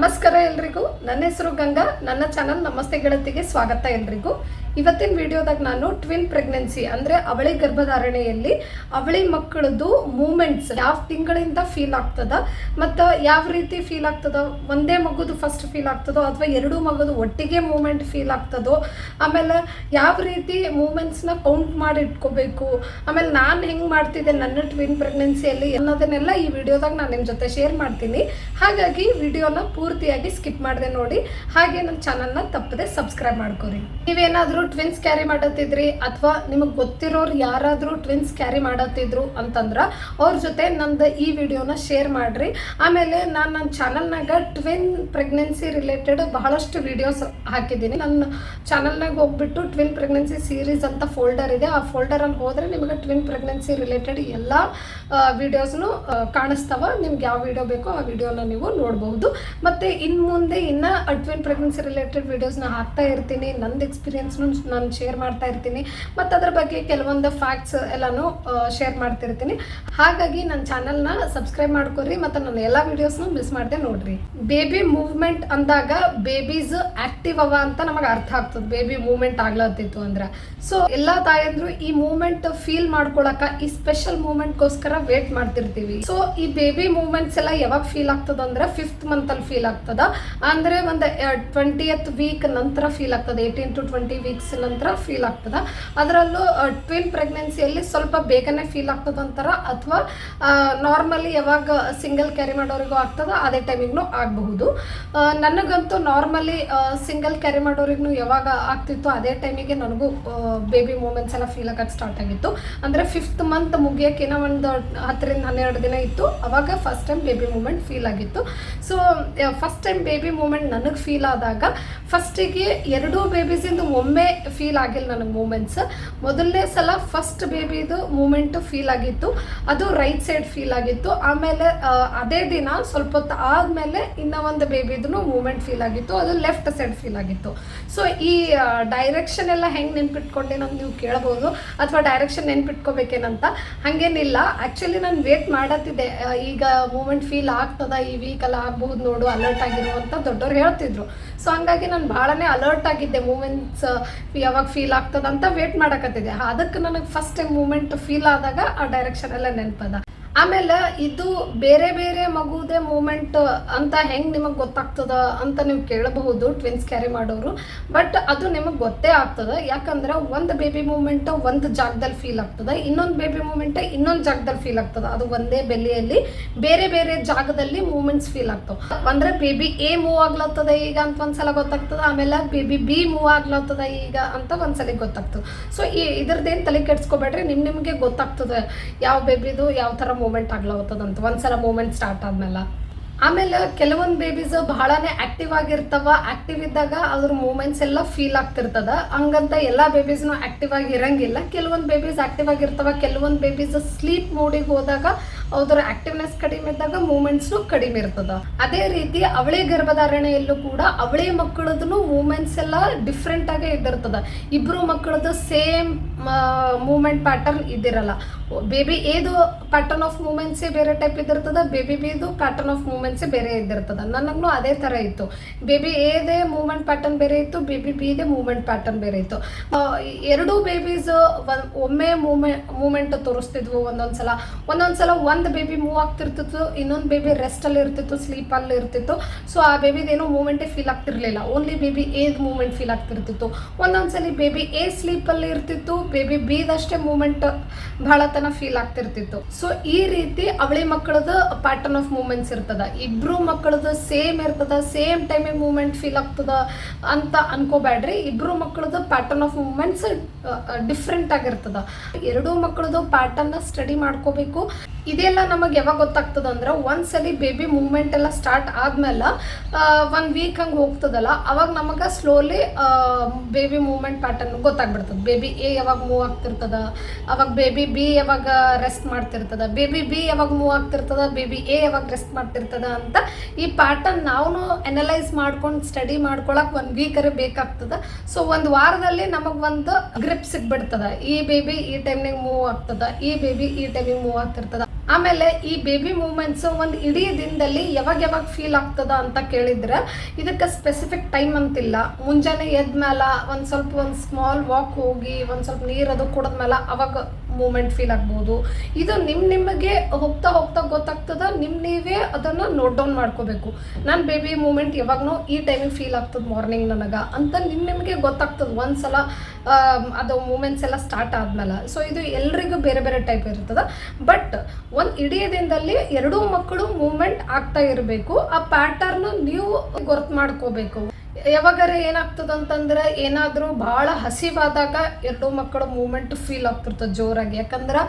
ನಮಸ್ಕಾರ ಎಲ್ರಿಗೂ. ನನ್ನ ಹೆಸರು ಗಂಗಾ. ನನ್ನ ಚಾನಲ್ ನಮಸ್ತೆ ಗೆಳತಿಗೆ ಸ್ವಾಗತ ಎಲ್ರಿಗೂ. ಇವತ್ತಿನ ವಿಡಿಯೋದಾಗ ನಾನು ಟ್ವಿನ್ ಪ್ರೆಗ್ನೆನ್ಸಿ ಅಂದ್ರೆ ಅವಳಿ ಗರ್ಭಧಾರಣೆಯಲ್ಲಿ ಅವಳಿ ಮಕ್ಕಳದ್ದು ಮೂಮೆಂಟ್ಸ್ ಯಾವ ತಿಂಗಳಿಂದ ಫೀಲ್ ಆಗ್ತದ ಮತ್ತು ಯಾವ ರೀತಿ ಫೀಲ್ ಆಗ್ತದ? ಒಂದೇ ಮಗುದು ಫಸ್ಟ್ ಫೀಲ್ ಆಗ್ತದೋ ಅಥವಾ ಎರಡು ಮಗುದು ಒಟ್ಟಿಗೆ ಮೂಮೆಂಟ್ ಫೀಲ್ ಆಗ್ತದೋ? ಆಮೇಲೆ ಯಾವ ರೀತಿ ಮೂಮೆಂಟ್ಸ್ನ ಕೌಂಟ್ ಮಾಡಿ ಇಟ್ಕೋಬೇಕು? ಆಮೇಲೆ ನಾನು ಹೆಂಗೆ ಮಾಡ್ತಿದ್ದೆ ನನ್ನ ಟ್ವಿನ್ ಪ್ರೆಗ್ನೆನ್ಸಿಯಲ್ಲಿ ಅನ್ನೋದನ್ನೆಲ್ಲ ಈ ವಿಡಿಯೋದಾಗ ನಾನು ನಿಮ್ಮ ಜೊತೆ ಶೇರ್ ಮಾಡ್ತೀನಿ. ಹಾಗಾಗಿ ವಿಡಿಯೋನ ಪೂರ್ತಿಯಾಗಿ ಸ್ಕಿಪ್ ಮಾಡಿದೆ ನೋಡಿ. ಹಾಗೆ ನನ್ನ ಚಾನಲ್ನ ತಪ್ಪದೆ ಸಬ್ಸ್ಕ್ರೈಬ್ ಮಾಡ್ಕೊರಿ. ನೀವೇನಾದರೂ ಟ್ವಿನ್ಸ್ ಕ್ಯಾರಿ ಮಾಡತ್ತಿದ್ರಿ ಅಥವಾ ನಿಮಗೆ ಗೊತ್ತಿರೋರು ಯಾರಾದರೂ ಟ್ವಿನ್ಸ್ ಕ್ಯಾರಿ ಮಾಡತ್ತಿದ್ರು ಅಂತಂದ್ರೆ ಅವ್ರ ಜೊತೆ ನಂದು ಈ ವಿಡಿಯೋನ ಶೇರ್ ಮಾಡಿರಿ. ಆಮೇಲೆ ನಾನು ನನ್ನ ಚಾನಲ್ನಾಗ ಟ್ವಿನ್ ಪ್ರೆಗ್ನೆನ್ಸಿ ರಿಲೇಟೆಡ್ ಬಹಳಷ್ಟು ವಿಡಿಯೋಸ್ ಹಾಕಿದ್ದೀನಿ. ನನ್ನ ಚಾನಲ್ನಾಗ ಹೋಗ್ಬಿಟ್ಟು ಟ್ವಿನ್ ಪ್ರೆಗ್ನೆನ್ಸಿ ಸೀರೀಸ್ ಅಂತ ಫೋಲ್ಡರ್ ಇದೆ. ಆ ಫೋಲ್ಡರಲ್ಲಿ ಹೋದರೆ ನಿಮಗೆ ಟ್ವಿನ್ ಪ್ರೆಗ್ನೆನ್ಸಿ ರಿಲೇಟೆಡ್ ಎಲ್ಲ ವಿಡಿಯೋಸ್ನು ಕಾಣಿಸ್ತಾವ. ನಿಮ್ಗೆ ಯಾವ ವಿಡಿಯೋ ಬೇಕೋ ಆ ವಿಡಿಯೋನ ನೀವು ನೋಡಬಹುದು. ಮತ್ತು ಇನ್ನು ಮುಂದೆ ಇನ್ನು ಟ್ವಿನ್ ಪ್ರೆಗ್ನೆನ್ಸಿ ರಿಲೇಟೆಡ್ ವಿಡಿಯೋಸ್ನ ಹಾಕ್ತಾ ಇರ್ತೀನಿ. ನಂದು ಎಕ್ಸ್ಪೀರಿಯನ್ಸ್ನು ನಾನು ಶೇರ್ ಮಾಡ್ತಾ ಇರ್ತೀನಿ. ಮತ್ತು ಅದ್ರ ಬಗ್ಗೆ ಕೆಲವೊಂದು ಫ್ಯಾಕ್ಟ್ಸ್ ಎಲ್ಲನೂ ಶೇರ್ ಮಾಡ್ತಿರ್ತೀನಿ. ಹಾಗಾಗಿ ನನ್ನ ಚಾನಲ್ನ ಸಬ್ಸ್ಕ್ರೈಬ್ ಮಾಡ್ಕೊರಿ, ಮತ್ತು ನನ್ನ ಎಲ್ಲ ವಿಡಿಯೋಸ್ನು ಮಿಸ್ ಮಾಡದೆ ನೋಡ್ರಿ. ಬೇಬಿ ಮೂವ್ಮೆಂಟ್ ಅಂದಾಗ ಬೇಬೀಸ್ ಆಕ್ಟಿವ್ ಅವ ಅಂತ ನಮಗೆ ಅರ್ಥ ಆಗ್ತದೆ. ಬೇಬಿ ಮೂವ್ಮೆಂಟ್ ಆಗ್ಲತ್ತಿತ್ತು ಅಂದ್ರೆ. ಸೊ ಎಲ್ಲ ತಾಯಂದ್ರು ಈ ಮೂವ್ಮೆಂಟ್ ಫೀಲ್ ಮಾಡ್ಕೊಳಕ, ಈ ಸ್ಪೆಷಲ್ ಮೂವ್ಮೆಂಟ್ಗೋಸ್ಕರ ವೇಟ್ ಮಾಡ್ತಿರ್ತೀವಿ. ಸೊ ಈ ಬೇಬಿ ಮೂವ್ಮೆಂಟ್ಸ್ ಎಲ್ಲ ಯಾವಾಗ ಫೀಲ್ ಆಗ್ತದ ಅಂದ್ರೆ ಫಿಫ್ತ್ ಅಲ್ಲಿ ಫೀಲ್ ಆಗ್ತದ. ಅಂದ್ರೆ ಒಂದು ಟ್ವೆಂಟಿಯತ್ ವೀಕ್ ನಂತರ ಫೀಲ್ ಆಗ್ತದೆ. ಏಯ್ಟೀನ್ ಟು ಟ್ವೆಂಟಿ ವೀಕ್ಸ್ ನಂತರ ಫೀಲ್ ಆಗ್ತದ. ಅದರಲ್ಲೂ ಟ್ವಿನ್ ಪ್ರೆಗ್ನೆನ್ಸಿಯಲ್ಲಿ ಸ್ವಲ್ಪ ಬೇಗನೆ ಫೀಲ್ ಆಗ್ತದ ಅಂತಾರ, ಅಥವಾ ನಾರ್ಮಲಿ ಯಾವಾಗ ಸಿಂಗಲ್ ಕ್ಯಾರಿ ಮಾಡೋರಿಗೂ ಆಗ್ತದ, ಅದೇ ಟೈಮಿಗೂ ಆಗಬಹುದು. ನನಗಂತೂ ನಾರ್ಮಲಿ ಸಿಂಗಲ್ ಕ್ಯಾರಿ ಮಾಡೋರಿಗೂ ಯಾವಾಗ ಆಗ್ತಿತ್ತು ಅದೇ ಟೈಮಿಗೆ ನನಗೂ ಬೇಬಿ ಮೂಮೆಂಟ್ಸ್ ಎಲ್ಲ ಫೀಲ್ ಆಗಕ್ಕೆ ಸ್ಟಾರ್ಟ್ ಆಗಿತ್ತು. ಅಂದರೆ ಫಿಫ್ತ್ ಮಂತ್ ಮುಗಿಯೋಕ್ಕಿನ್ನ ಒಂದು ಹತ್ತರಿಂದ ಹನ್ನೆರಡು ದಿನ ಇತ್ತು. ಅವಾಗ first time baby movement feel ಆಗಿತ್ತು. So first time baby movement ನನಗೆ ಫೀಲ್ ಆದಾಗ ಫಸ್ಟಿಗೆ ಎರಡೂ ಬೇಬೀಸಿಂದು ಒಮ್ಮೆ ಫೀಲ್ ಆಗಿಲ್ಲ ನನಗೆ ಮೂಮೆಂಟ್ಸ್ ಮೊದಲನೇ ಸಲ ಫಸ್ಟ್ ಬೇಬಿದು ಮೂಮೆಂಟ್ ಫೀಲ್ ಆಗಿತ್ತು. ಅದು ರೈಟ್ ಸೈಡ್ ಫೀಲ್ ಆಗಿತ್ತು. ಆಮೇಲೆ ಅದೇ ದಿನ ಸ್ವಲ್ಪ ಹೊತ್ತು ಆದಮೇಲೆ ಇನ್ನೂ ಒಂದು ಬೇಬಿದು ಮೂಮೆಂಟ್ ಫೀಲ್ ಆಗಿತ್ತು. ಅದು ಲೆಫ್ಟ್ ಸೈಡ್ ಫೀಲ್ ಆಗಿತ್ತು. ಸೊ ಈ ಡೈರೆಕ್ಷನ್ ಎಲ್ಲ ಹೆಂಗೆ ನೆನ್ಪಿಟ್ಕೊಂಡೆ ಅಂತ ನೀವು ಕೇಳ್ಬೋದು. ಅಥವಾ ಡೈರೆಕ್ಷನ್ ನೆನ್ಪಿಟ್ಕೋಬೇಕೇನಂತ. ಹಾಗೇನಿಲ್ಲ. ಆ್ಯಕ್ಚುಲಿ ನಾನು ವೇಟ್ ಮಾಡತ್ತಿದ್ದೆ. ಈಗ ಮೂಮೆಂಟ್ ಫೀಲ್ ಆಗ್ತದ? ಈ ವೀಕೆಲ್ಲ ಆಗಬಹುದು ನೋಡು ಅಲರ್ಟ್ ಅಂತ ದೊಡ್ಡವ್ರು ಹೇಳ್ತಿದ್ರು. ಸೊ ಹಂಗಾಗಿ ನಾನು ಭಾಳನೇ ಅಲರ್ಟ್ ಆಗಿದ್ದೆ ಮೂಮೆಂಟ್ಸ್ ಯಾವಾಗ ಫೀಲ್ ಆಗ್ತದ ಅಂತ ವೇಟ್ ಮಾಡಕತ್ತಿದ್ದೆ. ಅದಕ್ಕೆ ನನಗೆ ಫಸ್ಟ್ ಟೈಮ್ ಮೂಮೆಂಟ್ ಫೀಲ್ ಆದಾಗ ಆ ಡೈರೆಕ್ಷನ್ ಎಲ್ಲ ನೆನಪದ. ಆಮೇಲೆ ಇದು ಬೇರೆ ಬೇರೆ ಮಗುದೇ ಮೂಮೆಂಟ್ ಅಂತ ಹೆಂಗೆ ನಿಮಗೆ ಗೊತ್ತಾಗ್ತದ ಅಂತ ನೀವು ಕೇಳಬಹುದು ಟ್ವಿನ್ಸ್ ಕ್ಯಾರಿ ಮಾಡೋರು. ಬಟ್ ಅದು ನಿಮಗೆ ಗೊತ್ತೇ ಆಗ್ತದ. ಯಾಕಂದ್ರೆ ಒಂದು ಬೇಬಿ ಮೂಮೆಂಟ್ ಒಂದು ಜಾಗದಲ್ಲಿ ಫೀಲ್ ಆಗ್ತದ. ಇನ್ನೊಂದು ಬೇಬಿ ಮೂಮೆಂಟ್ ಇನ್ನೊಂದು ಜಾಗದಲ್ಲಿ ಫೀಲ್ ಆಗ್ತದ. ಅದು ಒಂದೇ ಬೆಲೆಯಲ್ಲಿ ಬೇರೆ ಬೇರೆ ಜಾಗದಲ್ಲಿ ಮೂಮೆಂಟ್ಸ್ ಫೀಲ್ ಆಗ್ತಾವ. ಅಂದ್ರೆ ಬೇಬಿ ಎ ಮೂವ್ ಆಗ್ಲತ್ತದ ಈಗ ಅಂತ ಒಂದ್ಸಲ ಗೊತ್ತಾಗ್ತದ. ಆಮೇಲೆ ಬೇಬಿ ಬಿ ಮೂವ್ ಆಗ್ಲತ್ತದ ಈಗ ಅಂತ ಒಂದ್ಸಲ ಗೊತ್ತಾಗ್ತದೆ. ಸೊ ಈ ಇದ್ರದ್ದೇನು ತಲೆ ಕೆಡ್ಸ್ಕೊಬೇಡ್ರಿ. ನಿಮ್ ನಿಮಗೆ ಗೊತ್ತಾಗ್ತದೆ ಯಾವ ಬೇಬಿದು ಯಾವ ಥರ ಮೂಮೆಂಟ್ ಆಗ್ಲತ್ತದಂತ ಒಂದ್ಸಲ ಮೂಮೆಂಟ್ ಸ್ಟಾರ್ಟ್ ಆದ್ಮೇಲೆ. ಆಮೇಲೆ ಕೆಲವೊಂದು ಬೇಬೀಸ್ ಬಹಳನೇ ಆಕ್ಟಿವ್ ಆಗಿರ್ತವ. ಆಕ್ಟಿವ್ ಇದ್ದಾಗ ಅದ್ರ ಮೂಮೆಂಟ್ಸ್ ಎಲ್ಲ ಫೀಲ್ ಆಗ್ತಿರ್ತದ. ಹಂಗಂತ ಎಲ್ಲ ಬೇಬೀಸ್ನು ಆಕ್ಟಿವ್ ಆಗಿ ಇರಂಗಿಲ್ಲ. ಕೆಲವೊಂದು ಬೇಬೀಸ್ ಆಕ್ಟಿವ್ ಆಗಿರ್ತವ. ಕೆಲವೊಂದು ಬೇಬೀಸ್ ಸ್ಲೀಪ್ ಮೋಡಿಗೆ ಹೋದಾಗ ಅದ್ರ ಆಕ್ಟಿವ್ನೆಸ್ ಕಡಿಮೆ ಇದ್ದಾಗ ಮೂಮೆಂಟ್ಸ್ನು ಕಡಿಮೆ ಇರ್ತದ. ಅದೇ ರೀತಿ ಅವಳಿ ಗರ್ಭಧಾರಣೆಯಲ್ಲೂ ಕೂಡ ಅವಳಿ ಮಕ್ಕಳದ್ದು ಮೂಮೆಂಟ್ಸ್ ಎಲ್ಲ ಡಿಫ್ರೆಂಟ್ ಆಗೇ ಇದ್ದಿರ್ತದ. ಇಬ್ರು ಮಕ್ಕಳದ್ದು ಸೇಮ್ ಮೂಮೆಂಟ್ ಪ್ಯಾಟರ್ನ್ ಇದ್ದಿರಲ್ಲ. ಬೇಬಿ ಏದು ಪ್ಯಾಟರ್ನ್ ಆಫ್ ಮೂಮೆಂಟ್ಸೇ ಬೇರೆ ಟೈಪ್ ಇದ್ದಿರ್ತದ, ಬೇಬಿ ಬಿದು ಪ್ಯಾಟರ್ನ್ ಆಫ್ ಮೂಮೆಂಟ್ಸೇ ಬೇರೆ ಇದ್ದಿರ್ತದ. ನನಗೂ ಅದೇ ಥರ ಇತ್ತು. ಬೇಬಿ ಎದೇ ಮೂಮೆಂಟ್ ಪ್ಯಾಟರ್ನ್ ಬೇರೆ ಇತ್ತು, ಬೇಬಿ ಬಿದೇ ಮೂಮೆಂಟ್ ಪ್ಯಾಟರ್ನ್ ಬೇರೆ ಇತ್ತು. ಎರಡೂ ಬೇಬೀಸ್ ಒಮ್ಮೆ ಮೂಮೆ ಮೂಮೆಂಟ್ ತೋರಿಸ್ತಿದ್ವು ಒಂದೊಂದ್ಸಲ. ಒಂದೊಂದ್ಸಲ ಒಂದು ಬೇಬಿ ಮೂವ್ ಆಗ್ತಿರ್ತಿತ್ತು, ಇನ್ನೊಂದು ಬೇಬಿ ರೆಸ್ಟಲ್ಲಿ ಇರ್ತಿತ್ತು ಸ್ಲೀಪಲ್ಲಿ ಇರ್ತಿತ್ತು. ಸೊ ಆ ಬೇಬಿದೇನೋ ಮೂಮೆಂಟೇ ಫೀಲ್ ಆಗ್ತಿರ್ಲಿಲ್ಲ. ಓನ್ಲಿ ಬೇಬಿ ಏದ್ ಮೂಮೆಂಟ್ ಫೀಲ್ ಆಗ್ತಿರ್ತಿತ್ತು. ಒಂದೊಂದ್ಸಲಿ ಬೇಬಿ ಎ ಸ್ಲೀಪಲ್ಲಿ ಇರ್ತಿತ್ತು ಬೇಬಿ ಬೀದಷ್ಟೇ ಮೂಮೆಂಟ್ ಬಹಳ ತನ ಫೀಲ್ ಆಗ್ತಿರ್ತಿತ್ತು. ಸೊ ಈ ರೀತಿ ಅವಳಿ ಮಕ್ಕಳದ ಪ್ಯಾಟರ್ನ್ ಆಫ್ ಮೂಮೆಂಟ್ಸ್ ಇರ್ತದ. ಇಬ್ರು ಮಕ್ಕಳದ ಸೇಮ್ ಇರ್ತದ ಸೇಮ್ ಟೈಮಿಗೆ ಮೂಮೆಂಟ್ ಫೀಲ್ ಆಗ್ತದ ಅಂತ ಅನ್ಕೋಬೇಡ್ರಿ ಇಬ್ರು ಮಕ್ಕಳದ ಪ್ಯಾಟರ್ನ್ ಆಫ್ ಮೂಮೆಂಟ್ಸ್ ಡಿಫ್ರೆಂಟ್ ಆಗಿರ್ತದ. ಎರಡೂ ಮಕ್ಕಳದು ಪ್ಯಾಟರ್ನ್ ಸ್ಟಡಿ ಮಾಡ್ಕೋಬೇಕು. ಇದೆಲ್ಲ ನಮಗೆ ಯಾವಾಗ ಗೊತ್ತಾಗ್ತದ ಅಂದ್ರೆ ಒಂದ್ಸಲಿ ಬೇಬಿ ಮೂವ್ಮೆಂಟ್ ಎಲ್ಲ ಸ್ಟಾರ್ಟ್ ಆದ್ಮೇಲೆ ಒನ್ ವೀಕ್ ಹಂಗೆ ಹೋಗ್ತದಲ್ಲ, ಅವಾಗ ನಮಗೆ ಸ್ಲೋಲಿ ಬೇಬಿ ಮೂವ್ಮೆಂಟ್ ಪ್ಯಾಟರ್ನ್ ಗೊತ್ತಾಗ್ಬಿಡ್ತದೆ. ಬೇಬಿ ಎ ಯಾವಾಗ ಮೂವ್ ಆಗ್ತಿರ್ತದ, ಅವಾಗ ಬೇಬಿ ಬಿ ಯಾವಾಗ ರೆಸ್ಟ್ ಮಾಡ್ತಿರ್ತದ ಬೇಬಿ ಬಿ ಯಾವಾಗ ಮೂವ್ ಆಗ್ತಿರ್ತದ ಬೇಬಿ ಎ ಯಾವಾಗ ರೆಸ್ಟ್ ಮಾಡ್ತಿರ್ತದ ಅಂತ ಈ ಪ್ಯಾಟರ್ನ್ ನಾವು ಅನಲೈಸ್ ಮಾಡ್ಕೊಂಡು ಸ್ಟಡಿ ಮಾಡ್ಕೊಳಕ್ ಒಂದು ವೀಕರ್ ಬೇಕಾಗ್ತದ. ಸೊ ಒಂದು ವಾರದಲ್ಲಿ ನಮಗೆ ಒಂದು ಗ್ರಿಪ್ ಸಿಕ್ಬಿಡ್ತದ ಈ ಬೇಬಿ ಈ ಟೈಮ್ನಾಗ ಮೂವ್ ಆಗ್ತದ, ಈ ಬೇಬಿ ಈ ಟೈಮಿಗೆ ಮೂವ್ ಆಗ್ತಿರ್ತದ. ಆಮೇಲೆ ಈ ಬೇಬಿ ಮೂಮೆಂಟ್ಸ್ ಒಂದು ಇಡೀ ದಿನದಲ್ಲಿ ಯಾವಾಗ ಯಾವಾಗ ಫೀಲ್ ಆಗ್ತದ ಅಂತ ಕೇಳಿದ್ರೆ ಇದಕ್ಕೆ ಸ್ಪೆಸಿಫಿಕ್ ಟೈಮ್ ಅಂತಿಲ್ಲ. ಮುಂಜಾನೆ ಎದ್ದ ಮೇಲೆ ಒಂದು ಸ್ವಲ್ಪ ಒಂದು ಸ್ಮಾಲ್ ವಾಕ್ ಹೋಗಿ ಒಂದು ಸ್ವಲ್ಪ ನೀರು ಅದು ಕುಡಿದ್ಮೇಲೆ ಅವಾಗ ಮೂಮೆಂಟ್ ಫೀಲ್ ಆಗ್ಬೋದು. ಇದು ನಿಮ್ಮ ನಿಮಗೆ ಹೋಗ್ತಾ ಹೋಗ್ತಾ ಗೊತ್ತಾಗ್ತದ ನಿಮ್ಮ ನೀವೇ ಅದನ್ನು ನೋಟ್ ಡೌನ್ ಮಾಡ್ಕೋಬೇಕು. ನಾನು ಬೇಬಿ ಮೂಮೆಂಟ್ ಯಾವಾಗನೂ ಈ ಟೈಮಿಗೆ ಫೀಲ್ ಆಗ್ತದೆ ಮಾರ್ನಿಂಗ್ ನನಗೆ ಅಂತ ನಿಮ್ಮ ನಿಮಗೆ ಗೊತ್ತಾಗ್ತದೆ. ಒಂದ್ಸಲ ಆಮ್, ಅದು ಮೂಮೆಂಟ್ಸ್ ಎಲ್ಲ ಸ್ಟಾರ್ಟ್ ಆದ್ಮೇಲೆ. ಸೊ ಇದು ಎಲ್ರಿಗೂ ಬೇರೆ ಬೇರೆ ಟೈಪ್ ಇರ್ತದೆ. ಬಟ್ ಒಂದು ಇಡೀ ದಿನದಲ್ಲಿ ಎರಡೂ ಮಕ್ಕಳು ಮೂಮೆಂಟ್ ಆಗ್ತಾ ಇರಬೇಕು. ಆ ಪ್ಯಾಟರ್ನ್ ನೀವು ಗೊರ್ತು ಮಾಡ್ಕೋಬೇಕು. ಯಾವಾಗಾರ ಏನಾಗ್ತದ ಅಂತಂದ್ರೆ ಏನಾದರೂ ಭಾಳ ಹಸಿವಾದಾಗ ಎರಡೂ ಮಕ್ಕಳ ಮೂಮೆಂಟ್ ಫೀಲ್ ಆಗ್ತಿರ್ತದೆ ಜೋರಾಗಿ. ಯಾಕಂದ್ರೆ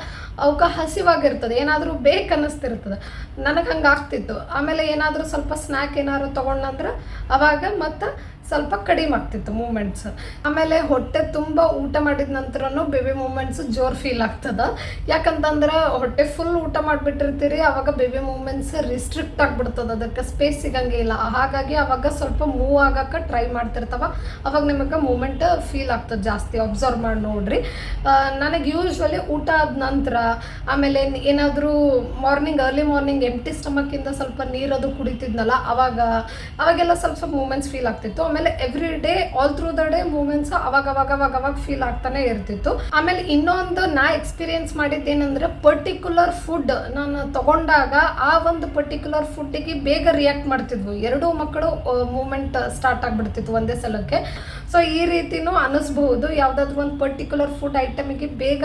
ಅವಕ್ಕೆ ಹಸಿವಾಗಿರ್ತದೆ. ಏನಾದರೂ ಬೇಕು ಅನ್ನಿಸ್ತಿರ್ತದೆ ನನಗೆ ಹಂಗೆ ಆಗ್ತಿತ್ತು. ಆಮೇಲೆ ಏನಾದರೂ ಸ್ವಲ್ಪ ಸ್ನ್ಯಾಕ್ ಏನಾದ್ರು ತೊಗೊಂಡಂದ್ರೆ ಅವಾಗ ಮತ್ತೆ ಸ್ವಲ್ಪ ಕಡಿಮೆ ಆಗ್ತಿತ್ತು ಮೂಮೆಂಟ್ಸ್ ಆಮೇಲೆ ಹೊಟ್ಟೆ ತುಂಬ ಊಟ ಮಾಡಿದ ನಂತರನೂ ಬೇಬಿ ಮೂಮೆಂಟ್ಸ್ ಜೋರ್ ಫೀಲ್ ಆಗ್ತದ. ಯಾಕಂತಂದ್ರೆ ಹೊಟ್ಟೆ ಫುಲ್ ಊಟ ಮಾಡಿಬಿಟ್ಟಿರ್ತೀರಿ, ಅವಾಗ ಬೇಬಿ ಮೂಮೆಂಟ್ಸ್ ರಿಸ್ಟ್ರಿಕ್ಟ್ ಆಗಿಬಿಡ್ತದೆ. ಅದಕ್ಕೆ ಸ್ಪೇಸ್ ಸಿಗಂಗಿಲ್ಲ ಹಾಗಾಗಿ ಅವಾಗ ಸ್ವಲ್ಪ ಮೂವ್ ಆಗಕ್ಕೆ ಟ್ರೈ ಮಾಡ್ತಿರ್ತಾವ. ಅವಾಗ ನಿಮಗೆ ಮೂಮೆಂಟ್ ಫೀಲ್ ಆಗ್ತದೆ ಜಾಸ್ತಿ. ಅಬ್ಸರ್ವ್ ಮಾಡಿ ನೋಡ್ರಿ. ನನಗೆ ಯೂಶ್ವಲಿ ಊಟ ಆದ ನಂತರ ಆಮೇಲೆ ಏನಾದರೂ ಮಾರ್ನಿಂಗ್ ಅರ್ಲಿ ಮಾರ್ನಿಂಗ್ ಎಂಟಿ ಸ್ಟಮಕ್ಕಿಂದ ಸ್ವಲ್ಪ ನೀರದು ಕುಡಿತಿದ್ನಲ್ಲ, ಅವಾಗ, ಅವಾಗೆಲ್ಲ ಸ್ವಲ್ಪ ಸ್ವಲ್ಪ ಮೂಮೆಂಟ್ಸ್ ಫೀಲ್ ಆಗ್ತಿತ್ತು. ಆಮೇಲೆ every day all through the day movements ಅವಾಗ ಅವಾಗ ಅವಾಗ ಅವಾಗ ಫೀಲ್ ಆಗ್ತಾನೆ ಇರ್ತಿತ್ತು. ಆಮೇಲೆ ಇನ್ನೊಂದು ನಾ ಎಕ್ಸ್ಪೀರಿಯನ್ಸ್ ಮಾಡಿದ್ದೇನೆಂದ್ರೆ ಪರ್ಟಿಕ್ಯುಲರ್ ಫುಡ್ ನಾನು ತಗೊಂಡಾಗ ಆ ಒಂದು ಪರ್ಟಿಕ್ಯುಲರ್ ಫುಡ್ಡಿಗೆ ಬೇಗ ರಿಯಾಕ್ಟ್ ಮಾಡ್ತಿದ್ವು. ಎರಡೂ ಮಕ್ಕಳು ಮೂಮೆಂಟ್ ಸ್ಟಾರ್ಟ್ ಆಗಿಬಿಡ್ತಿತ್ತು ಒಂದೇ ಸಲಕ್ಕೆ. ಸೊ ಈ ರೀತಿನೂ ಅನಿಸ್ಬಹುದು. ಯಾವುದಾದ್ರೂ ಒಂದು ಪರ್ಟಿಕ್ಯುಲರ್ ಫುಡ್ ಐಟಮಿಗೆ ಬೇಗ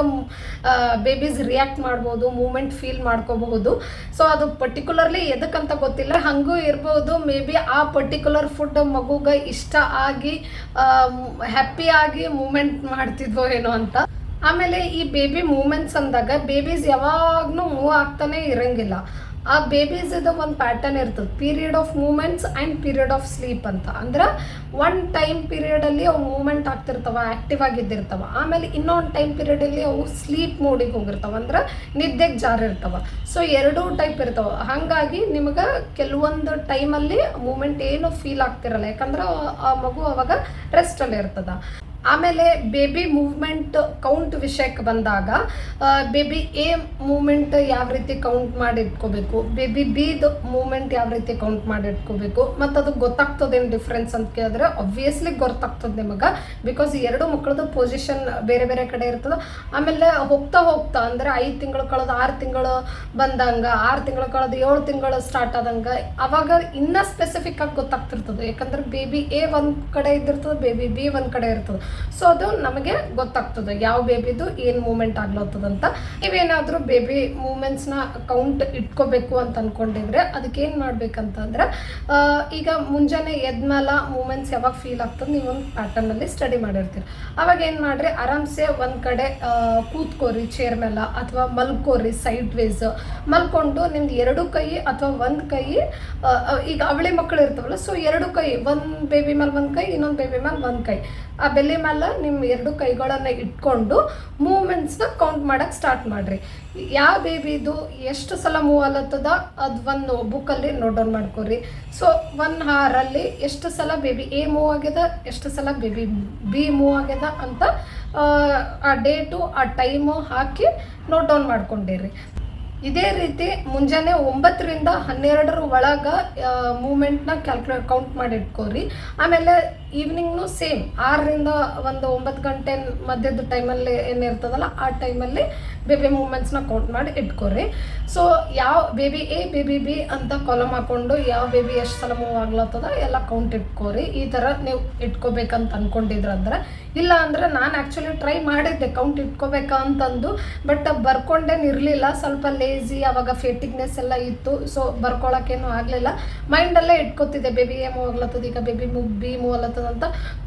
ಬೇಬೀಸ್ ರಿಯಾಕ್ಟ್ ಮಾಡ್ಬೋದು ಮೂಮೆಂಟ್ ಫೀಲ್ ಮಾಡ್ಕೋಬಹುದು. ಸೊ ಅದು ಪರ್ಟಿಕ್ಯುಲರ್ಲಿ ಎದಕ್ಕಂತ ಗೊತ್ತಿಲ್ಲ. ಹಂಗೂ ಇರ್ಬೋದು ಮೇ ಬಿ ಆ ಪರ್ಟಿಕ್ಯುಲರ್ ಫುಡ್ ಮಗುಗೆ ಇಷ್ಟ ಆಗಿ ಹ್ಯಾಪಿ ಆಗಿ ಮೂಮೆಂಟ್ ಮಾಡ್ತಿದ್ವೋ ಏನೋ ಅಂತ. ಆಮೇಲೆ ಈ ಬೇಬಿ ಮೂಮೆಂಟ್ಸ್ ಅಂದಾಗ ಬೇಬೀಸ್ ಯಾವಾಗ್ಲೂ ಮೂವ್ ಆಗ್ತಾನೆ ಇರಂಗಿಲ್ಲ. ಆ ಬೇಬೀಸ್ದು ಒಂದು ಪ್ಯಾಟರ್ನ್ ಇರ್ತದೆ. Period of movements and period of sleep ಅಂತ. ಅಂದ್ರೆ ಒನ್ ಟೈಮ್ ಪೀರಿಯಡಲ್ಲಿ ಅವು ಮೂಮೆಂಟ್ ಆಗ್ತಿರ್ತಾವೆ ಆ್ಯಕ್ಟಿವ್ ಆಗಿದ್ದಿರ್ತವೆ ಆಮೇಲೆ ಇನ್ನೊಂದು ಟೈಮ್ ಪೀರಿಯಡಲ್ಲಿ ಅವು ಸ್ಲೀಪ್ ಮೋಡಿಗೆ ಹೋಗಿರ್ತವೆ. ಅಂದ್ರೆ ನಿದ್ದೆಗೆ ಜಾರಿರ್ತವೆ. ಸೊ ಎರಡೂ ಟೈಪ್ ಇರ್ತವೆ. ಹಾಗಾಗಿ ನಿಮಗೆ ಕೆಲವೊಂದು ಟೈಮಲ್ಲಿ ಮೂಮೆಂಟ್ ಏನು ಫೀಲ್ ಆಗ್ತಿರಲ್ಲ. ಯಾಕಂದ್ರೆ ಆ ಮಗು ಅವಾಗ ರೆಸ್ಟಲ್ಲಿ ಇರ್ತದ ಆಮೇಲೆ ಬೇಬಿ ಮೂವ್ಮೆಂಟ್ ಕೌಂಟ್ ವಿಷಯಕ್ಕೆ ಬಂದಾಗ ಬೇಬಿ ಎ ಮೂವ್ಮೆಂಟ್ ಯಾವ ರೀತಿ ಕೌಂಟ್ ಮಾಡಿ ಇಟ್ಕೋಬೇಕು ಬೇಬಿ ಬಿದು ಮೂವ್ಮೆಂಟ್ ಯಾವ ರೀತಿ ಕೌಂಟ್ ಮಾಡಿ ಇಟ್ಕೋಬೇಕು ಮತ್ತು ಅದು ಗೊತ್ತಾಗ್ತದೇನು ಡಿಫ್ರೆನ್ಸ್ ಅಂತ ಕೇಳಿದ್ರೆ ಒಬ್ವಿಯಸ್ಲಿ ಗೊತ್ತಾಗ್ತದೆ ನಿಮಗೆ ಬಿಕಾಸ್ ಎರಡು ಮಕ್ಕಳದು ಪೊಸಿಷನ್ ಬೇರೆ ಬೇರೆ ಕಡೆ ಇರ್ತದೆ. ಆಮೇಲೆ ಹೋಗ್ತಾ ಹೋಗ್ತಾ ಅಂದರೆ ಐದು ತಿಂಗಳು ಕಳೆದು ಆರು ತಿಂಗಳು ಬಂದಂಗೆ, ಆರು ತಿಂಗಳು ಕಳೆದು ಏಳು ತಿಂಗಳು ಸ್ಟಾರ್ಟ್ ಆದಂಗೆ, ಅವಾಗ ಇನ್ನೂ ಸ್ಪೆಸಿಫಿಕ್ ಆಗಿ ಗೊತ್ತಾಗ್ತಿರ್ತದೆ. ಯಾಕಂದ್ರೆ ಬೇಬಿ ಎ ಒಂದು ಕಡೆ ಇದ್ದಿರ್ತದೆ, ಬೇಬಿ ಬಿ ಒಂದು ಕಡೆ ಇರ್ತದೆ. ಸೊ ಅದು ನಮಗೆ ಗೊತ್ತಾಗ್ತದೆ. ಯಾವ ಬೇಬಿದು ಏನು ಮೂಮೆಂಟ್ ಆಗ್ಲತ್ತದಂತ ನೀವೇನಾದರೂ ಬೇಬಿ ಮೂಮೆಂಟ್ಸ್ನ ಕೌಂಟ್ ಇಟ್ಕೋಬೇಕು ಅಂತ ಅನ್ಕೊಂಡಿದ್ರೆ ಅದಕ್ಕೆ ಏನು ಮಾಡ್ಬೇಕಂತಂದ್ರೆ ಈಗ ಮುಂಜಾನೆ ಎದ್ಮೇಲೆ ಮೂಮೆಂಟ್ಸ್ ಯಾವಾಗ ಫೀಲ್ ಆಗ್ತದೆ ನೀವು ಒಂದು ಪ್ಯಾಟರ್ನಲ್ಲಿ ಸ್ಟಡಿ ಮಾಡಿರ್ತೀರಿ. ಅವಾಗ ಏನು ಮಾಡ್ರಿ, ಆರಾಮ್ಸೆ ಒಂದು ಕಡೆ ಕೂತ್ಕೋರಿ ಚೇರ್ ಮೇಲೆ ಅಥವಾ ಮಲ್ಕೋರಿ ಸೈಡ್ ವೇಸ್ ಮಲ್ಕೊಂಡು ನಿಮ್ದು ಎರಡು ಕೈ ಅಥವಾ ಒಂದು ಕೈ ಈಗ ಅವಳಿ ಮಕ್ಕಳು ಇರ್ತಾವಲ್ಲ ಸೊ ಎರಡು ಕೈ, ಒಂದು ಬೇಬಿ ಮೇಲೆ ಒಂದು ಕೈ, ಇನ್ನೊಂದು ಬೇಬಿ ಮೇಲೆ ಒಂದು ಕೈ. ಆ ಬೆಲೆ ಮೇಲೆ ನಿಮ್ಮ ಎರಡು ಕೈಗಳನ್ನು ಇಟ್ಕೊಂಡು ಮೂಮೆಂಟ್ಸ್ನ ಕೌಂಟ್ ಮಾಡಕ್ಕೆ ಸ್ಟಾರ್ಟ್ ಮಾಡ್ರಿ. ಯಾವ ಬೇಬಿದು ಎಷ್ಟು ಸಲ ಮೂವ್ ಅಲ್ಲತ್ತದ ಅದು ಒಂದು ಬುಕ್ಕಲ್ಲಿ ನೋಟ್ ಡೌನ್ ಮಾಡ್ಕೊರಿ. ಸೊ ಒನ್ ಹಾರಲ್ಲಿ ಎಷ್ಟು ಸಲ ಬೇಬಿ ಎ ಮೂವ್ ಆಗ್ಯದ, ಎಷ್ಟು ಸಲ ಬೇಬಿ ಬಿ ಮೂವ್ ಆಗ್ಯದ ಅಂತ, ಆ ಡೇಟು ಆ ಟೈಮು ಹಾಕಿ ನೋಟ್ ಡೌನ್ ಮಾಡ್ಕೊಂಡಿರಿ. ಇದೇ ರೀತಿ ಮುಂಜಾನೆ ಒಂಬತ್ತರಿಂದ ಹನ್ನೆರಡರ ಒಳಗೆ ಮೂಮೆಂಟ್ನ ಕ್ಯಾಲ್ಕುಲೇಟ್ ಕೌಂಟ್ ಮಾಡಿ ಇಟ್ಕೋರಿ ಆಮೇಲೆ ಈವ್ನಿಂಗ್ನು ಸೇಮ್ ಆರರಿಂದ ಒಂದು ಒಂಬತ್ತು ಗಂಟೆ ಮಧ್ಯದ ಟೈಮಲ್ಲಿ ಏನಿರ್ತದಲ್ಲ, ಆ ಟೈಮಲ್ಲಿ ಬೇಬಿ ಮೂಮೆಂಟ್ಸ್ನ ಕೌಂಟ್ ಮಾಡಿ ಇಟ್ಕೊರಿ. ಸೊ ಯಾವ ಬೇಬಿ ಎ ಬೇಬಿ ಬಿ ಅಂತ ಕಾಲಮ್ ಹಾಕೊಂಡು ಯಾವ ಬೇಬಿ ಎಷ್ಟು ಸಲ ಮೂವ್ ಆಗ್ಲತ್ತದ ಎಲ್ಲ ಕೌಂಟ್ ಇಟ್ಕೋರಿ. ಈ ಥರ ನೀವು ಇಟ್ಕೋಬೇಕಂತ ಅನ್ಕೊಂಡಿದ್ರಂದ್ರೆ ಇಲ್ಲ ಅಂದ್ರೆ ನಾನು ಆ್ಯಕ್ಚುಲಿ ಟ್ರೈ ಮಾಡಿದ್ದೆ ಕೌಂಟ್ ಇಟ್ಕೋಬೇಕಾ ಅಂತಂದು ಬಟ್ ಬರ್ಕೊಂಡೇನು ಇರಲಿಲ್ಲ. ಸ್ವಲ್ಪ ಲೇಜಿ ಅವಾಗ ಫೇಟಿಗ್ನೆಸ್ ಎಲ್ಲ ಇತ್ತು. ಸೊ ಬರ್ಕೊಳಕ್ಕೇನು ಆಗಲಿಲ್ಲ. ಮೈಂಡಲ್ಲೇ ಇಟ್ಕೋತಿದ್ದೆ ಬೇಬಿ ಎ ಮೂವ್ ಆಗ್ಲತ್ತದ, ಈಗ ಬೇಬಿ ಮೂವ್ ಬಿ ಮೂವ್ ಆಗ್ಲತ್ತದ ಅಂತ.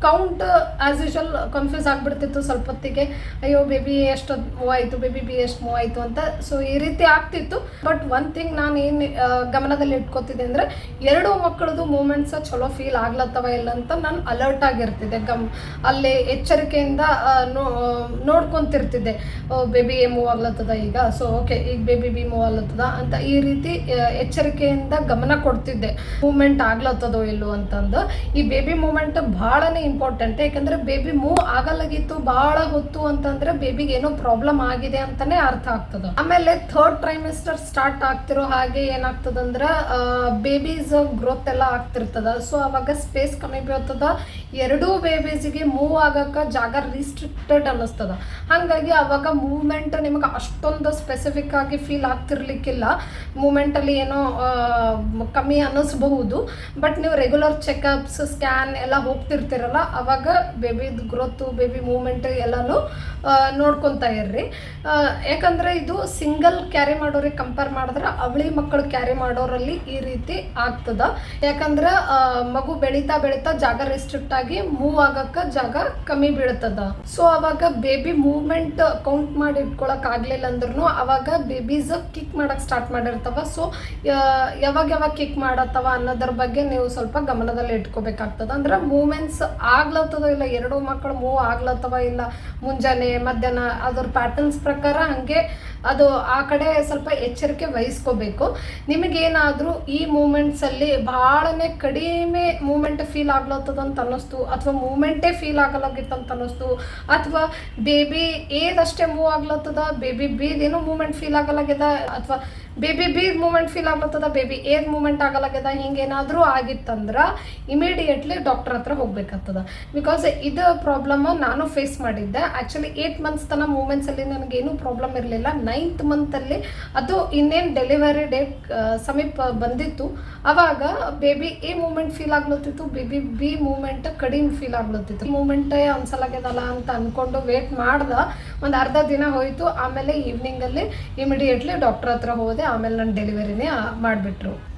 ಕೌಂಟ್ ಆ್ಯಸ್ ಯೂಶಲ್ ಕನ್ಫ್ಯೂಸ್ ಆಗಿಬಿಡ್ತಿತ್ತು ಸ್ವಲ್ಪ ಹೊತ್ತಿಗೆ ಅಯ್ಯೋ ಬೇಬಿ ಎಷ್ಟು ಮೂವ್ ಆಯಿತು ಬೇಬಿ ಬಿ ಎಷ್ಟು ಮೂವ್ ಆಯಿತು ಅಂತ. ಸೊ ಈ ರೀತಿ ಆಗ್ತಿತ್ತು. ಬಟ್ ಒನ್ ಥಿಂಗ್ ನಾನು ಏನು ಗಮನದಲ್ಲಿ ಇಟ್ಕೋತಿದ್ದೆ ಅಂದರೆ, ಎರಡು ಮಕ್ಕಳದು ಮೂಮೆಂಟ್ಸ ಚಲೋ ಫೀಲ್ ಆಗ್ಲತ್ತವ ಇಲ್ಲ ಅಂತ ನಾನು ಅಲರ್ಟ್ ಆಗಿರ್ತಿದ್ದೆ. ಗಮ್, ಅಲ್ಲಿ ಎಚ್ಚರಿಕೆಯಿಂದ ನೋಡ್ಕೊಂತಿರ್ತಿದ್ದೆ. ಬೇಬಿ ಎ ಮೂವ್ ಆಗ್ಲತ್ತದ ಈಗ? ಸೊ ಓಕೆ ಈಗ ಬೇಬಿ ಬಿ ಮೂವ್ ಆಗ್ಲತ್ತದ ಅಂತ ಈ ರೀತಿ ಎಚ್ಚರಿಕೆಯಿಂದ ಗಮನ ಕೊಡ್ತಿದ್ದೆ. ಮೂಮೆಂಟ್ ಆಗ್ಲತ್ತದೋ ಇಲ್ಲೋ ಅಂತಂದು. ಈ ಬೇಬಿ ಮೂಮೆಂಟ್ ಭಾಳನೇ ಇಂಪಾರ್ಟೆಂಟ್ ಯಾಕಂದ್ರೆ ಬೇಬಿ ಮೂವ್ ಆಗಲಾಗಿತ್ತು, ಭಾಳ ಹೊತ್ತು ಅಂತಂದ್ರೆ ಬೇಬಿಗೆ ಏನೋ ಪ್ರಾಬ್ಲಮ್ ಆಗಿದೆ ಅಂತ ಅಂತಾನೆ ಅರ್ಥ ಆಗ್ತದ. ಆಮೇಲೆ ಥರ್ಡ್ ಟ್ರೈಮಿಸ್ಟರ್ ಸ್ಟಾರ್ಟ್ ಆಗ್ತಿರೋ ಹಾಗೆ ಏನಾಗ್ತದಂದ್ರ ಬೇಬೀಸ್ ಗ್ರೋತ್ ಎಲ್ಲ ಆಗ್ತಿರ್ತದ. ಸೊ ಅವಾಗ ಸ್ಪೇಸ್ ಕಮ್ಮಿ ಬೀಳ್ತದ. ಎರಡೂ ಬೇಬೀಸಿಗೆ ಮೂವ್ ಆಗಕ್ಕೆ ಜಾಗ ರಿಸ್ಟ್ರಿಕ್ಟೆಡ್ ಅನ್ನಿಸ್ತದ. ಹಾಗಾಗಿ ಅವಾಗ ಮೂವ್ಮೆಂಟ್ ನಿಮಗೆ ಅಷ್ಟೊಂದು ಸ್ಪೆಸಿಫಿಕ್ ಆಗಿ ಫೀಲ್ ಆಗ್ತಿರ್ಲಿಕ್ಕಿಲ್ಲ. ಮೂಮೆಂಟಲ್ಲಿ ಏನೋ ಕಮ್ಮಿ ಅನ್ನಿಸ್ಬಹುದು. ಬಟ್ ನೀವು ರೆಗ್ಯುಲರ್ ಚೆಕಪ್ಸ್ ಸ್ಕ್ಯಾನ್ ಎಲ್ಲ ಹೋಗ್ತಿರ್ತೀರಲ್ಲ, ಅವಾಗ ಬೇಬಿದು ಗ್ರೋತು ಬೇಬಿ ಮೂವ್ಮೆಂಟ್ ಎಲ್ಲನೂ ನೋಡ್ಕೊತಾ ಇರ್ರಿ. ಯಾಕಂದ್ರೆ ಇದು ಸಿಂಗಲ್ ಕ್ಯಾರಿ ಮಾಡೋರಿಗೆ ಕಂಪೇರ್ ಮಾಡಿದ್ರೆ ಅವಳಿ ಮಕ್ಕಳು ಕ್ಯಾರಿ ಮಾಡೋರಲ್ಲಿ ಈ ರೀತಿ ಆಗ್ತದ. ಯಾಕಂದ್ರೆ ಮಗು ಬೆಳೀತಾ ಬೆಳೀತಾ ಜಾಗ ರೆಸ್ಟ್ರಿಕ್ಟ್ ಆಗಿ ಮೂವ್ ಆಗಕ್ಕ ಜಾಗ ಕಮ್ಮಿ ಬೀಳ್ತದ ಸೊ ಅವಾಗ ಬೇಬಿ ಮೂವ್ಮೆಂಟ್ ಕೌಂಟ್ ಮಾಡಿ ಇಟ್ಕೊಳಕ್ ಆಗ್ಲಿಲ್ಲ ಅಂದ್ರೂ ಅವಾಗ ಬೇಬೀಸ್ ಕಿಕ್ ಮಾಡಕ್ ಸ್ಟಾರ್ಟ್ ಮಾಡಿರ್ತಾವ. ಸೊ ಯಾವಾಗ ಯಾವಾಗ ಕಿಕ್ ಮಾಡತ್ತವ ಅನ್ನೋದ್ರ ಬಗ್ಗೆ ನೀವು ಸ್ವಲ್ಪ ಗಮನದಲ್ಲಿ ಇಟ್ಕೋಬೇಕಾಗ್ತದ. ಅಂದ್ರೆ ಮೂವ್ಮೆಂಟ್ಸ್ ಆಗ್ಲತ್ತದ ಇಲ್ಲ, ಎರಡು ಮಕ್ಕಳು ಮೂವ್ ಆಗ್ಲತ್ತವ ಇಲ್ಲ, ಮುಂಜಾನೆ ಮಧ್ಯಾಹ್ನ ಅದ್ರ ಪ್ಯಾಟರ್ನ್ಸ್ ಪ್ರಕಾರ ಹಂಗೆ ಅದು ಆ ಕಡೆ ಸ್ವಲ್ಪ ಎಚ್ಚರಿಕೆ ವಹಿಸ್ಕೋಬೇಕು. ನಿಮಗೇನಾದರೂ ಈ ಮೂಮೆಂಟ್ಸ್ ಅಲ್ಲಿ ಬಹಳನೇ ಕಡಿಮೆ ಮೂಮೆಂಟ್ ಫೀಲ್ ಆಗ್ಲತ್ತದ ಅಂತ ಅನ್ನಿಸ್ತು, ಅಥವಾ ಮೂಮೆಂಟೇ ಫೀಲ್ ಆಗಲಾಗಿತ್ತು ಅಂತ ಅನ್ನಿಸ್ತು, ಅಥವಾ ಬೇಬಿ ಏದಷ್ಟೇ ಮೂವ್ ಆಗ್ಲತ್ತದ ಬೇಬಿ ಬೀದೇನೋ ಮೂಮೆಂಟ್ ಫೀಲ್ ಆಗಲಾಗ್ಯದ ಅಥವಾ ಬೇಬಿ ಬಿ ಮೂಮೆಂಟ್ ಫೀಲ್ ಆಗ್ಲತ್ತದ, ಬೇಬಿ ಏದ್ ಮೂಮೆಂಟ್ ಆಗಲಾಗ್ಯದ, ಹಿಂಗೇನಾದರೂ ಆಗಿತ್ತಂದ್ರೆ ಇಮಿಡಿಯೇಟ್ಲಿ ಡಾಕ್ಟರ್ ಹತ್ರ ಹೋಗ್ಬೇಕಾಗ್ತದ. ಬಿಕಾಸ್ ಇದು ಪ್ರಾಬ್ಲಮ್ ನಾನು ಫೇಸ್ ಮಾಡಿದ್ದೆ. ಆ್ಯಕ್ಚುಲಿ ಏಟ್ ಮಂತ್ಸ್ ತನ ಮೂಮೆಂಟ್ಸಲ್ಲಿ ನನಗೇನು ಪ್ರಾಬ್ಲಮ್ ಇರಲಿಲ್ಲ. ನೈನ್ತ್ ಮಂತಲ್ಲಿ ಅದು ಇನ್ನೇನು ಡೆಲಿವರಿ ಡೇಟ್ ಸಮೀಪ ಬಂದಿತ್ತು. ಅವಾಗ ಬೇಬಿ ಎ ಮೂಮೆಂಟ್ ಫೀಲ್ ಆಗ್ಲತ್ತಿತ್ತು, ಬೇಬಿ ಬಿ ಮೂಮೆಂಟ್ ಕಡಿಮೆ ಫೀಲ್ ಆಗ್ಲತ್ತಿತ್ತು. ಮೂಮೆಂಟೇ ಅನ್ಸಲಾಗ್ಯದಲ್ಲ ಅಂತ ಅನ್ಕೊಂಡು ವೇಟ್ ಮಾಡ್ದ. ಒಂದು ಅರ್ಧ ದಿನ ಹೋಯಿತು. ಆಮೇಲೆ ಈವ್ನಿಂಗಲ್ಲಿ ಇಮಿಡಿಯೇಟ್ಲಿ ಡಾಕ್ಟರ್ ಹತ್ರ ಹೋದೆ. ಆಮೇಲೆ ನನ್ನ ಡೆಲಿವರಿನೇ ಮಾಡಿಬಿಟ್ರು.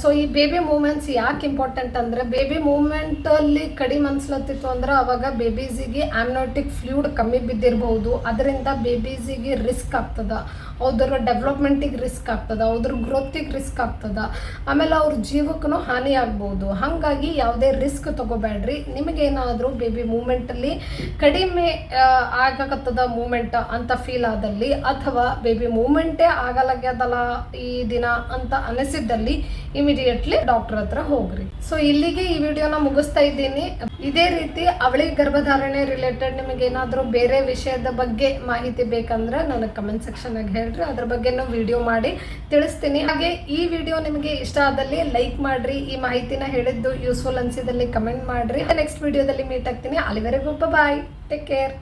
ಸೊ ಈ ಬೇಬಿ ಮೂಮೆಂಟ್ಸ್ ಯಾಕೆ ಇಂಪಾರ್ಟೆಂಟ್ ಅಂದರೆ ಬೇಬಿ ಮೂಮೆಂಟಲ್ಲಿ ಕಡಿಮೆ ಅನ್ಸ್ಲತ್ತಿತ್ತು ಅಂದ್ರೆ ಅವಾಗ ಬೇಬೀಸಿಗೆ ಆಮ್ನೋಟಿಕ್ ಫ್ಲೂಡ್ ಕಮ್ಮಿ ಬಿದ್ದಿರಬಹುದು. ಅದರಿಂದ ಬೇಬೀಸಿಗೆ ರಿಸ್ಕ್ ಆಗ್ತದ. ಅವ್ರ ಡೆವಲಪ್ಮೆಂಟಿಗೆ ರಿಸ್ಕ್ ಆಗ್ತದ. ಅವ್ರ ಗ್ರೋತಿಗೆ ರಿಸ್ಕ್ ಆಗ್ತದ. ಆಮೇಲೆ ಅವ್ರ ಜೀವಕ್ಕೂ ಹಾನಿ ಆಗ್ಬೋದು ಹಾಗಾಗಿ ಯಾವುದೇ ರಿಸ್ಕ್ ತಗೋಬೇಡ್ರಿ. ನಿಮಗೇನಾದರೂ ಬೇಬಿ ಮೂಮೆಂಟಲ್ಲಿ ಕಡಿಮೆ ಆಗಕತ್ತದ ಮೂಮೆಂಟ್ ಅಂತ ಫೀಲ್ ಆದಲ್ಲಿ ಅಥವಾ ಬೇಬಿ ಮೂಮೆಂಟೇ ಆಗಲಾಗ್ಯದಲ್ಲ ಈ ದಿನ ಅಂತ ಅನಿಸಿದ್ದಲ್ಲಿ ಇಮಿಡಿಯೇಟ್ಲಿ ಡಾಕ್ಟರ್ ಹತ್ರ ಹೋಗ್ರಿ. ಸೊ ಇಲ್ಲಿಗೆ ಈ ವಿಡಿಯೋನ ಮುಗಿಸ್ತಾ ಇದ್ದೀನಿ. ಇದೇ ರೀತಿ ಅವಳಿ ಗರ್ಭಧಾರಣೆ ರಿಲೇಟೆಡ್ ನಿಮಗೆ ಏನಾದರೂ ಬೇರೆ ವಿಷಯದ ಬಗ್ಗೆ ಮಾಹಿತಿ ಬೇಕಂದ್ರೆ ನನಗೆ ಕಮೆಂಟ್ ಸೆಕ್ಷನಾಗ ಹೇಳ್ರಿ. ಅದ್ರ ಬಗ್ಗೆನೂ ವಿಡಿಯೋ ಮಾಡಿ ತಿಳಿಸ್ತೀನಿ. ಹಾಗೆ ಈ ವಿಡಿಯೋ ನಿಮಗೆ ಇಷ್ಟ ಆದಲ್ಲಿ ಲೈಕ್ ಮಾಡ್ರಿ. ಈ ಮಾಹಿತಿನ ಹೇಳಿದ್ದು ಯೂಸ್ಫುಲ್ ಅನ್ಸಿದಲ್ಲಿ ಕಮೆಂಟ್ ಮಾಡ್ರಿ. ನೆಕ್ಸ್ಟ್ ವಿಡಿಯೋದಲ್ಲಿ ಮೀಟ್ ಆಗ್ತೀನಿ. ಅಲ್ಲಿವರೆಗೂ ಬಾಯ್ ಟೇಕ್ ಕೇರ್